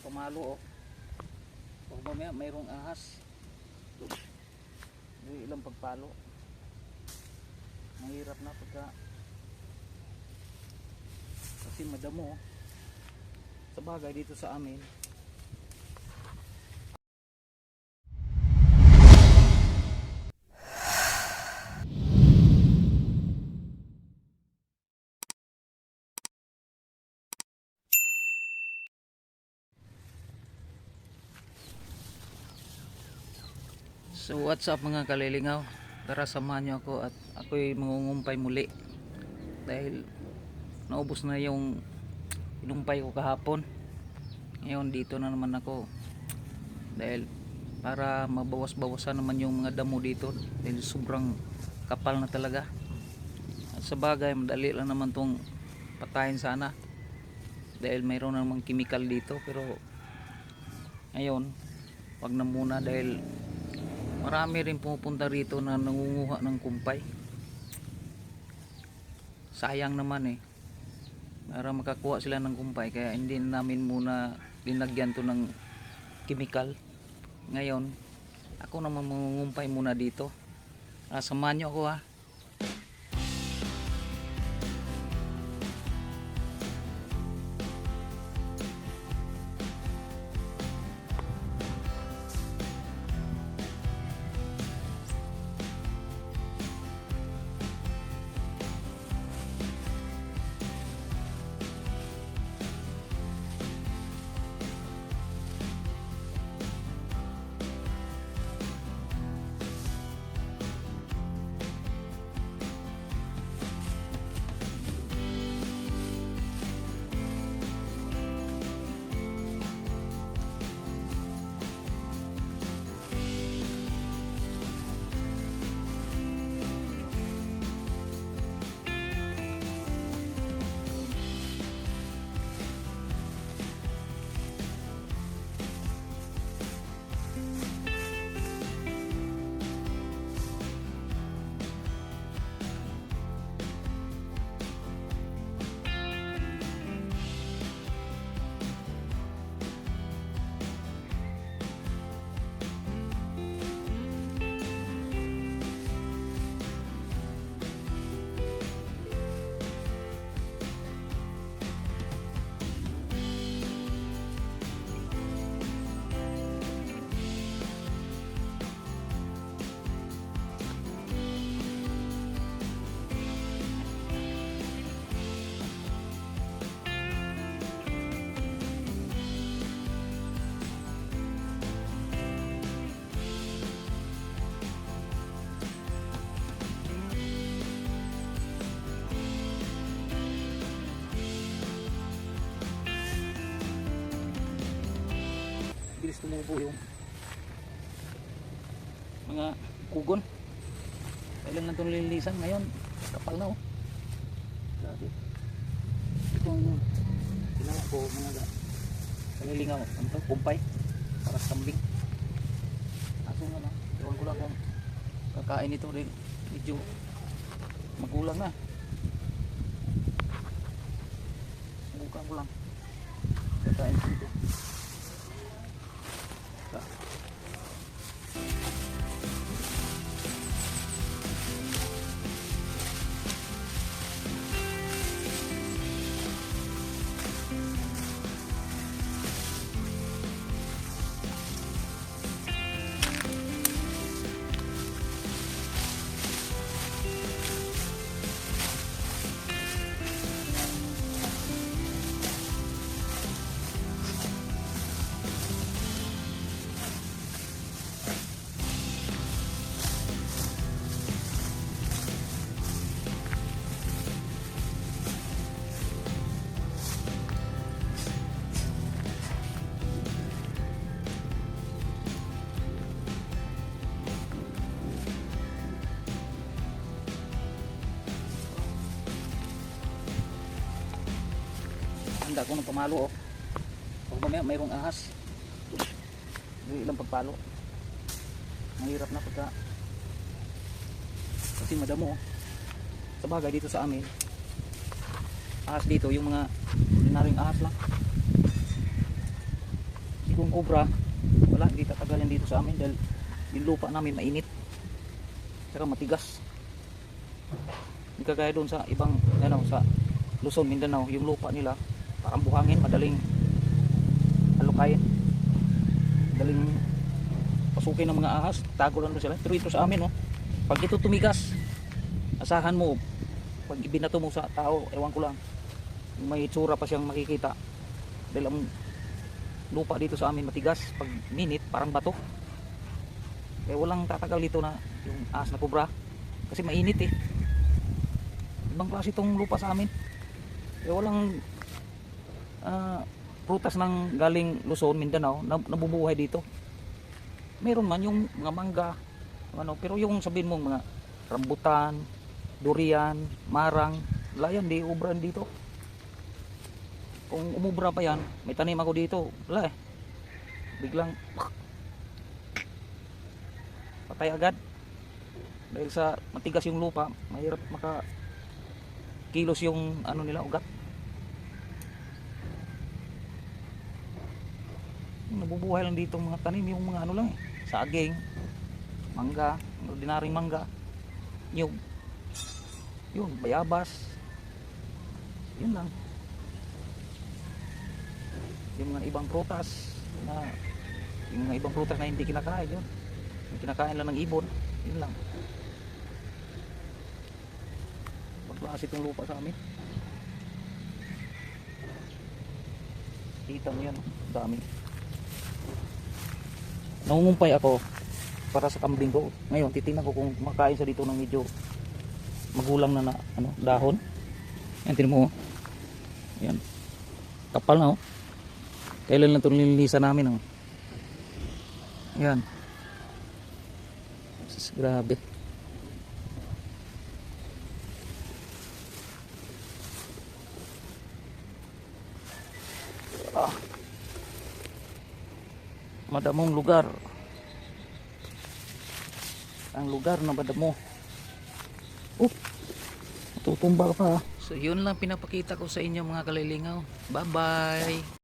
ng pamalo oh. Huwag mamaya mayroong ahas. Hindi ilang pagpalo. Mahirap na pagka kasi madamo oh. Sa bagay dito sa amin. So what's up mga kalilingaw Tara samahan nyo ako at ako'y mangungumpay muli. Dahil naubos na yung inumpay ko kahapon. Ngayon dito na naman ako. Dahil para mabawas-bawasan naman yung mga damo dito. Dahil sobrang kapal na talaga. At sa bagay madali lang naman tong patayin sana. Dahil mayroon namang chemical dito pero Ngayon wag na muna dahil marami rin pumupunta rito na nangunguha ng kumpay. Sayang naman eh. Para makakuha sila ng kumpay kaya hindi namin muna linagyan to ng chemical ngayon ako naman mangungumpay muna dito. Ah, nyo ako ha tumubo yung mga kugon. Kailan lang itong lilinisan ngayon kapal na oh. Grabe. Itong ginawa ko mga ga kalilingaw. Ano to? Kumpay. Para sa kambing. Aso nga lang ewan ko lang kung kakain ito rin. Medyo magulang na. Subukan ko lang. Kakain ito ko ng pamalo oh. Pag mamaya mayroong ahas. Hindi ilang pagpalo. Mahirap na pagka kasi madamo oh. Sa bagay dito sa amin. Ahas dito yung mga ordinaryong ahas lang. Kung obra, wala, hindi tatagalan dito sa amin dahil yung lupa namin mainit. Saka matigas. Hindi kagaya doon sa ibang, ano, sa Luzon, Mindanao, yung lupa nila, parang buhangin, madaling halukayin. Madaling pasukin ng mga ahas, tago lang sila. Pero ito sa amin, oh, pag ito tumigas, asahan mo, pag ibinato mo sa tao, ewan ko lang, may itsura pa siyang makikita. Dahil ang lupa dito sa amin matigas, pag minute, parang bato. Kaya walang tatagal dito na yung ahas na kubra. Kasi mainit eh. Ibang klase itong lupa sa amin. Kaya walang ah, prutas ng galing Luzon, Mindanao na nabubuhay dito. Meron man yung mga mangga, ano, pero yung sabihin mo mga rambutan, durian, marang, wala yan, di ubran dito. Kung umubra pa yan, may tanim ako dito, wala eh. Biglang patay agad. Dahil sa matigas yung lupa, mahirap maka kilos yung ano nila ugat. Nabubuhay lang dito mga tanim yung mga ano lang eh. Saging, mangga, ordinaryong mangga, nyug. Yun, bayabas. Yun lang. Yung mga ibang prutas na yung mga ibang prutas na hindi kinakain yun. Yung kinakain lang ng ibon. Yun lang. Pagklase itong lupa sa amin. Kita mo yan. Dami. Nangungumpay ako para sa kambing ko. Ngayon, titingnan ko kung makain sa dito ng medyo magulang na, na ano, dahon. Yan, tinan mo. oh. Yan. Kapal na oh. Kailan lang ito nilinisan namin oh. Yan. Grabe. Madamong lugar. Ang lugar na madamo. Oh, tutumba pa. So yun lang pinapakita ko sa inyo mga kalilingaw. Bye bye.